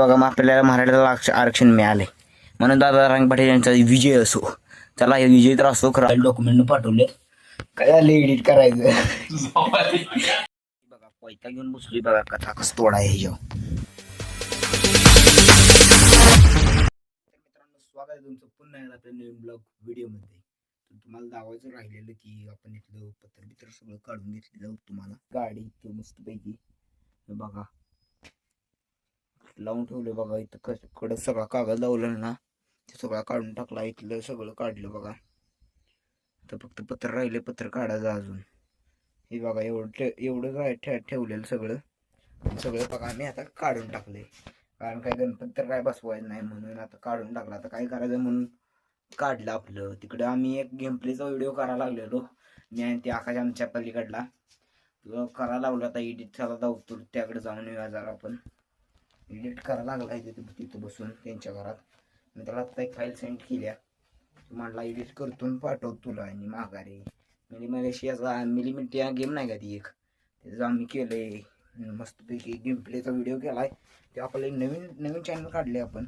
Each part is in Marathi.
बघा मग आपल्याला मराठीला आरक्ष- आरक्षण मिळाले म्हणून दादा रांग पाटील यांचा विजय असो. चला हे विजय तर असो खरं डॉक्युमेंट पाठवले. काय झालं एडिट करायचं? बघा पैसा घेऊन बसली बघा कथा कस तोडा हे मित्रांनो स्वागत आहे तुमचं पुन्हा एकदा आपल्या नवीन ब्लॉग व्हिडिओमध्ये तुम्हाला दावायचं राहिलेलं की आपण इथलं पत्र बित्र सगळं काढून घेतलेलं तुम्हाला. गाडी इथं मस्तपैकी. बघा लावून ठेवले बघा. इथं कसं कडं सगळा कागद लावला ना ते सगळा काढून टाकला. इथलं सगळं काढलं बघा. तर फक्त पत्र राहिले पत्र काढायचं अजून. हे बघा एवढं ठे एवढं काय ठे ठेवलेलं सगळं. सगळं बघा आम्ही आता काढून टाकले कारण काय गणपती तर काय बसवायचं नाही म्हणून आता काढून टाकला. आता काय करायचं म्हणून काढलं आपलं. तिकडं आम्ही एक गेम प्लेचा व्हिडिओ करायला लागलेलो. मी आणि ते आकाश आमच्या पलीकडला. करायला लावला आता एडिट झाला धावतो त्याकडे जाऊन येऊया जरा आपण. एडिट करायला लागला आहे तिथे तिथं बसून त्यांच्या घरात. मी त्याला आत्ता एक फाईल सेंड केल्या. म्हणला एडिट करतून पाठव तुला आणि माघारे. मिली मलेशियाचा मिलिमिटी गेम नाही का ती एक? त्याचं आम्ही केलंय. मस्तपैकी गेम प्लेचा व्हिडिओ केलाय. ते आपले नवीन नवीन चॅनल काढले आपण.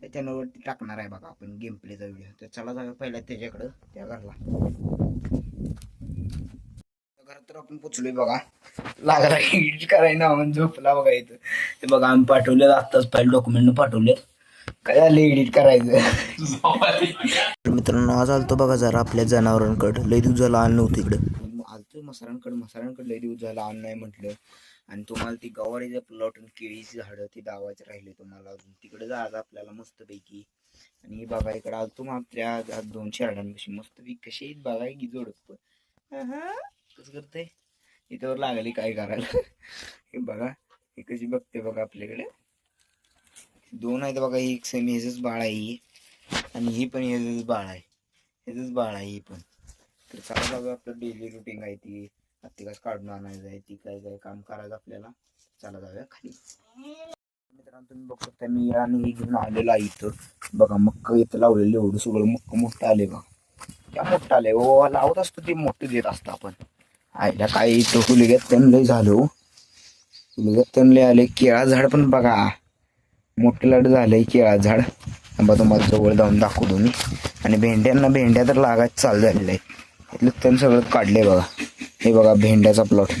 त्या चॅनलवरती टाकणार आहे बघा आपण गेम प्लेचा व्हिडिओ तर चला जाऊया पहिला त्याच्याकडं त्या घरला. तर आपण पोचलोय बघा. लागला एडिट करायला नावून झोपला बघा इथं. ते बघा आम्ही पाठवले आत्ताच फाईल डॉक्युमेंट पाठवले काय झालं एडिट करायचं? तर मित्रांनो आज आलतो बघा जरा आपल्या जनावरांकडं. लय दिवस झाला आलं नव्हतं इकडं. आलतोय मसरांकडे मसरांकडे लय दिवस झाला आलं नाही म्हटलं. आणि तुम्हाला ती गवारीचं प्लॉट आणि केळीची झाडं ती दावायचे राहिले तुम्हाला अजून. तिकडे जायचं आपल्याला मस्तपैकी. आणि हे बघा इकडे आलतो मग आपल्या दोन शेरडांपाशी. मस्तपैकी कशी आहेत बघा की जोडप. कसं करते. इथं लागली काय करायला? हे बघा हे कशी बघते बघा आपल्याकडे. दोन आहेत बघा ही एक सेमी ह्याच बाळ आहे ही. आणि ही पण ह्याच बाळ आहे. ह्याच बाळ आहे ही पण. तर चालू जाऊया आपलं डेली रुटीन आहे ती. हत्तीकास काढून आणायचं आहे ती काय काय काम करायचं आपल्याला. चला जाऊया खाली. मित्रांनो तुम्ही बघू शकता मी आणि हे घेऊन आलेलो आहे इथं. बघा मक्क इथं लावलेलं एवढं सगळं मक्क मोठं आले बघा. त्या मोठं आले ओ लावत असतो ते मोठं देत असतं आपण. आईला काय इथं हुलग्यात त्यांना झालं हो. हुलग्यात त्यांना आले. केळा झाड पण बघा. मोठं लाड झालंय केळा झाड. बा तुम्हाला जवळ जाऊन दाखवतो मी. आणि भेंड्यांना भेंड्या तर लागायच चालू झालेलं आहे. इथलं तण सगळं काढलंय बघा. हे बघा भेंड्याचा प्लॉट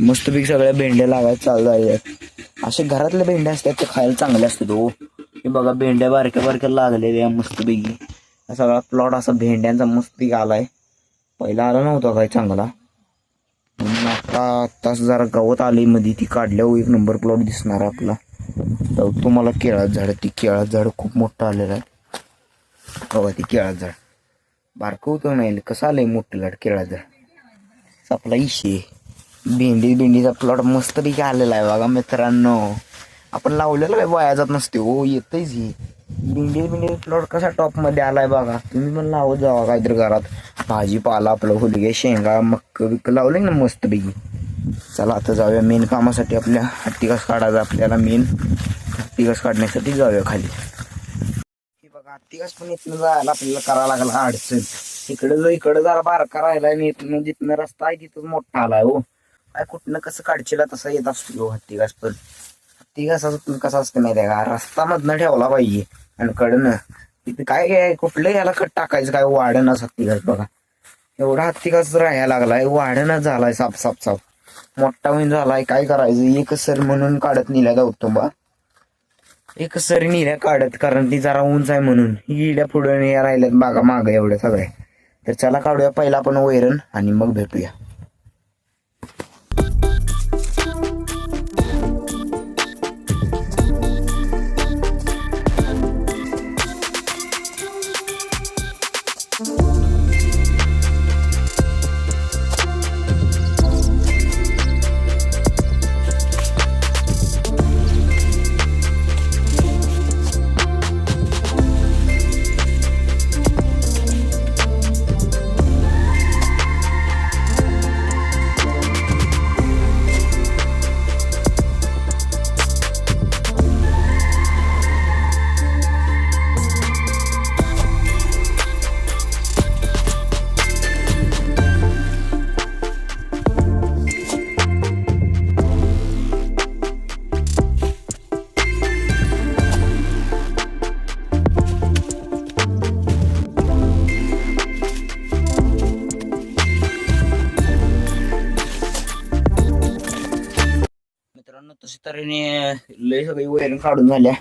मस्तपैकी सगळ्या भेंड्या लागायचं चालू झालेल्या आहेत. असे घरातल्या भेंड्या असतात ते खायला चांगले असतात हो. हे बघा भेंड्या बारक्या बारक्या लागलेल्या मस्तपैकी हा सगळा प्लॉट असा भेंड्यांचा मस्तपैकी आलाय. पहिला आला नव्हता काय चांगला. आता आत्ताच जरा गवत आले मध्ये ती काढल्यावर एक नंबर प्लॉट दिसणार आहे आपला. तर तुम्हाला केळात झाड ती केळात झाड खूप मोठं आलेलं आहे. बघा ती केळात झाड. बारकं होतं नाही कसं आलंय मोठं झाड केळात झाड? आपला इशे. भेंडी भेंडीचा प्लॉट मस्तपैकी आलेला आहे बघा मित्रांनो. आपण लावलेलं काय वाया जात नसते हो येतच ही भेंडी भेंडी प्लॉट कसा टॉपमध्ये आलाय बघा. तुम्ही पण लावत जावा काहीतरी घरात. भाजीपाला आपलं हुलगे शेंगा मक्क बिक्क लावले ना मस्तपैकी. चला आता जाऊया मेन कामासाठी आपल्या हत्तीकास काढायचा आपल्याला मेन हत्तीकास काढण्यासाठी जाऊया खाली. हे बघा हत्तीकास पण इथनं जायला आपल्याला करावं लागला अडचण. इकडे जो इकडे जरा बारका राहिला आणि इथनं जिथनं रस्ता आहे तिथं मोठा आलाय हो. काय कुठनं कसं काढशीला तसा येत असतो हो हत्तीकास पण. हत्तीकासाचं कसं असतं माहिती आहे का? रस्ता मधनं ठेवला पाहिजे. आणि कडनं. तिथे काय काय कुठलं याला कट टाकायचं काय वाढणच हत्तीकास बघा. एवढा हत्तीकास राहायला लागलाय वाढणच झालाय साप साप साप. मोठा होईन झालाय काय करायचं? एक सर म्हणून काढत नेल्या दौतोबा एक सर नेल्या काढत कारण ती जरा उंच आहे म्हणून. इड्या पुढे या राहिल्यात बागा माग एवढ्या सगळ्या तर चला काढूया पहिला आपण वैरण आणि मग भेटूया. पोरीने लय सगळी वैरण काढून झाल्या.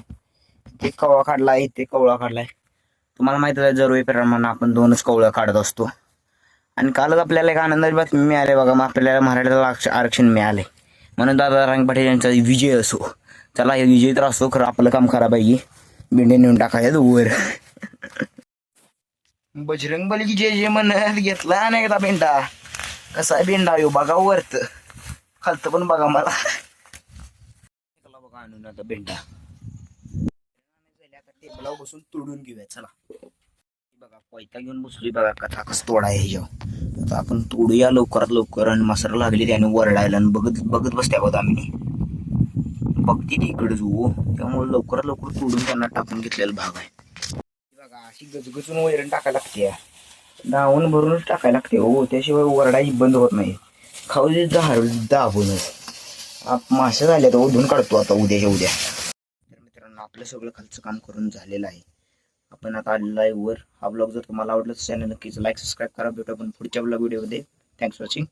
ते कवळा काढला आहे ते कवळा काढलाय. तुम्हाला माहीत आहे जरूर प्रमाणे आपण दोनच कवळं काढत असतो. आणि कालच आपल्याला एक आनंदाची बातमी मिळाली बघा मग आपल्याला मराठीला आरक्षण मिळाले म्हणून दादा रांग पाटील यांचा विजय असो. चला हे विजय तर असो खरं आपलं काम करा पाहिजे बिंडे नेऊन टाकायचं वर बजरंग बली जे जे म्हणत घेतला नाही का बेंडा कसा आहे बेंडा यो? बघा वरत. खालतं पण बघा मला. आणून आता भेंडा. आता टेबलावर बसून तोडून घेऊया चला. बघा पैता घेऊन बसली बघा कथा कसं तोडा आहे ह्याच्यावर आता आपण तोडूया लवकरात लवकर आणि मसर लागली त्याने वरडायला आणि बघत बघत बसत्या बघा आम्ही बघते ती इकडे जो हो. त्यामुळे लवकरात लवकर तोडून त्यांना टाकून घेतलेला भाग आहे. बघा अशी गजगजून वैरण टाकायला लागते दावून भरूनच टाकायला लागते हो. त्याशिवाय वरडायची बंद होत नाही. खाऊ दे दहा दाबूनच. आप मासे झाले तर ओढून काढतो आता उद्याच्या उद्या. तर मित्रांनो आपलं सगळं खालचं काम करून झालेलं आहे. आपण आता आलेलो आहे वर. हा ब्लॉग जर तुम्हाला आवडला तर चॅनल नक्कीच लाईक सबस्क्राईब करा. भेटू आपण पुढच्या ब्लॉग व्हिडिओमध्ये थँक्स वॉचिंग